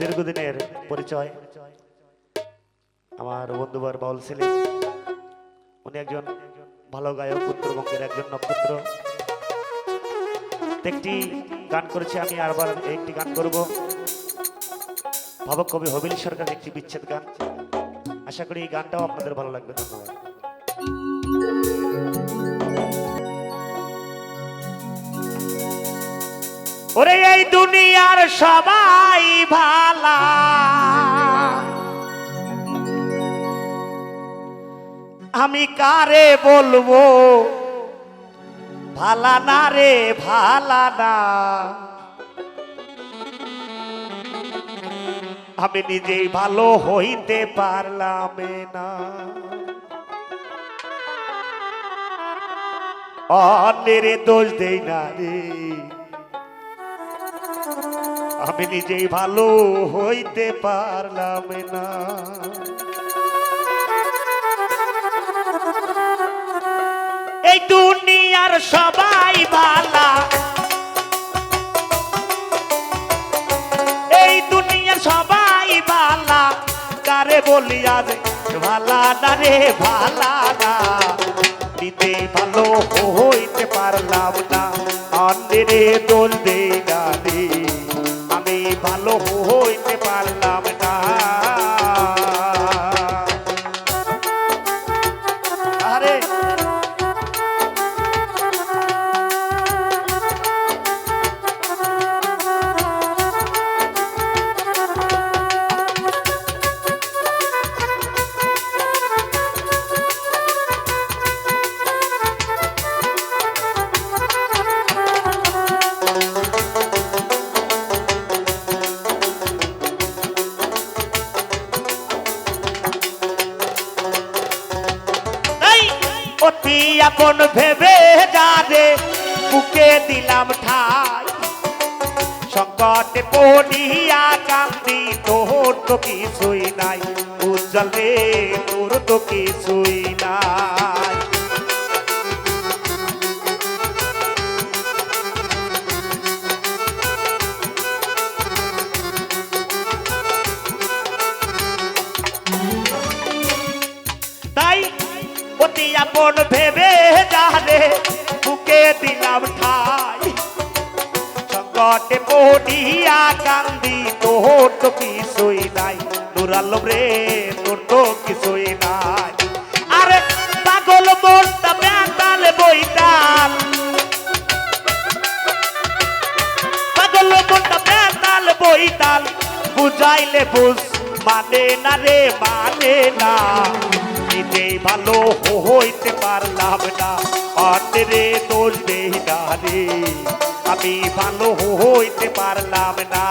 দীর্ঘদিনের পরিচয়। আমার বন্ধুবার বাউল ছিলেন উনি একজন ভালো গায়ক, উত্তরবঙ্গের একজন নক্ষত্র। একটি গান করেছি আমি, আরবার একটি গান করব। ভাবক কবি হবিল সরকার একটি বিচ্ছেদ গান। আশা করি এই গানটাও আপনাদের ভালো লাগবে, ধন্যবাদ। ওরে, এই দুনিয়ার সবাই ভালা। আমি কারে বলব? ভালা না রে, ভালা না। আমি নিজেই ভালো হইতে পারলাম না। অন্যের দোষ দেই না রে। আমি নিজেই ভালো হইতে পারলাম না। এই দুনিয়ার সবাই ভালা। এই দুনিয়ার সবাই ভালা। কারে বলি আজ ভালা না রে, ভালা না। দিতে ভালো হইতে আপন ভেবে যারে বুকে দিলাম ঠাই। সংকটে পড়িয়া কান্দি তোর তো কিছুই নাই। উজ্জ্বল তোর তো কিছুই নাই। আপন ভেবে বুকে দিলাম ঠাই। সংকটে পড়িয়া কান্দি, তোর তো কিছুই নাই। আলম রে, তোর তো কিছুই নাই। আরে পাগল মনটা ব্যাটাল বইটাল পাগল মনটা ব্যাটাল বইটাল বুঝাইলে বুঝ মানে না রে মানে না। নিজেই ভালো হইতে পারলাম না। অন্যরে দোষ দেই না রে, আমি ভালো হইতে পারলাম না।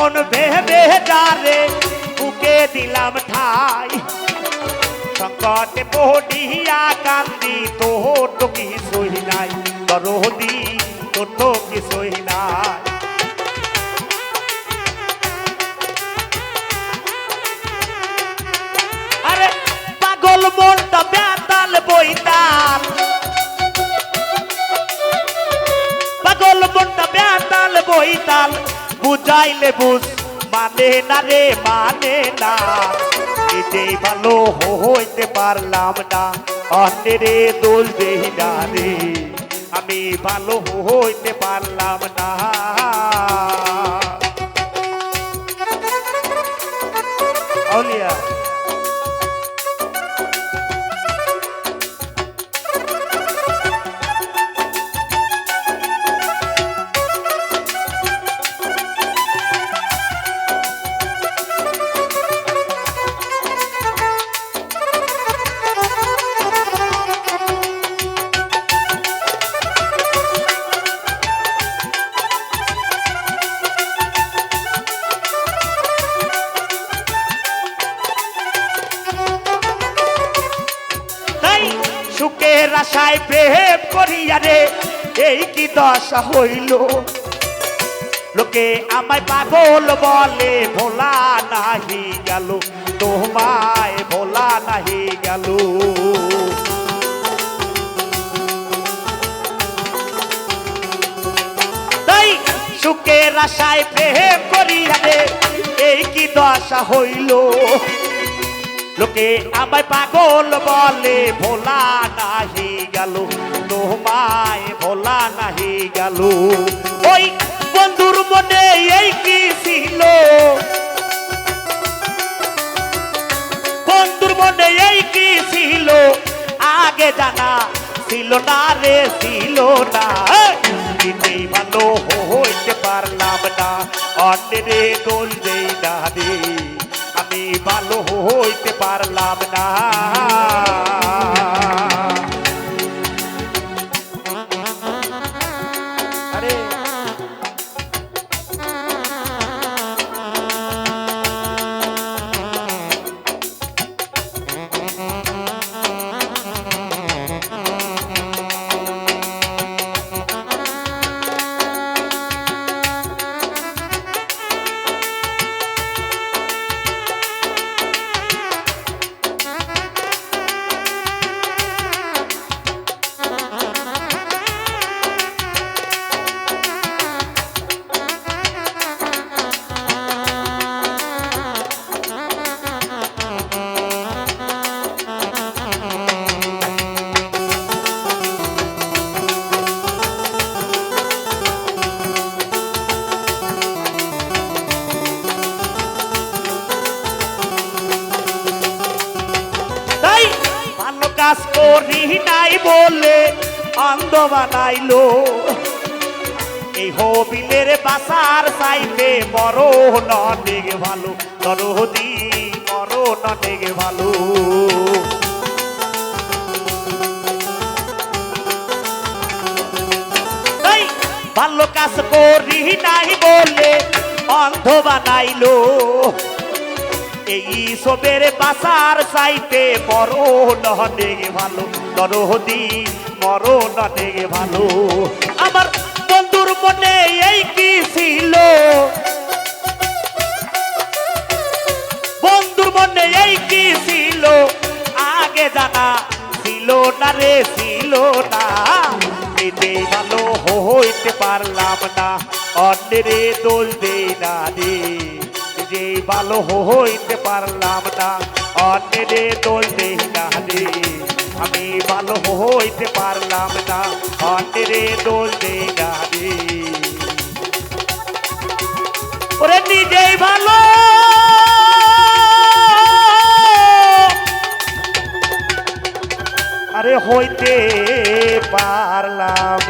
আপন ভেবে যারে, বুকে দিলাম ঠাই। সংকটে পড়িয়া কান্দি তো কিছুই নাই। দরদি তোর তো কিছুই নাই। আরে পাগল মনটা বুঝ মানে না রে মানে না। নিজেই ভালো হইতে পারলাম না। অন্যেরে দোল দেই না রে। আমি ভালো হইতে পারলাম না। আশায় প্রেম করিয়া রে, এই কি দশা হইল? লোকে আমায় পাগল বলে, ভোলা নাহি গেল, তোমায় ভোলা নাহি গেল। তাই সুখের আশায় প্রেম করিয়া রে, এই কি দশা হইল? লোকে আমায় পাগল বলে, ভোলা নাহি গেল, তোমায় ভোলা নাহি গেল। ওই বন্ধুর মনে এই কি ছিল? বন্ধুর মনে এই কি ছিল? আগে জানা ছিল না রে, ছিল না। ভালো হইতে পারলাম না। অন্যরে দোল দেই না রে। নাই বলে অন্ধ বানাইলো। এই হবিলের বাসার সাইতে বড় ননেক ভালো দরদি বড় ননেক ভালো। ভালো কাজ করি নাই বলে অন্ধ বানাইলো। এই সবের বাসার চাইতে বড় নহে ভালো নরহদি মর নহে ভালো। আমার বন্ধুর মনে এই কি ছিল? বন্ধুর মনে এই কি ছিল? আগে জানা ছিল না রে, ছিল না। এতে ভালো হইতে পারলাম না। অন্যরে দোল দেই না রে। যে ভালো হইতে পারলাম না, অন্যরে দোল দেই না রে। আমি ভালো হইতে পারলাম না। অন্ডেরে দোষ দেয়ারে ওরে নিজেই ভালো। আরে হইতে পারলাম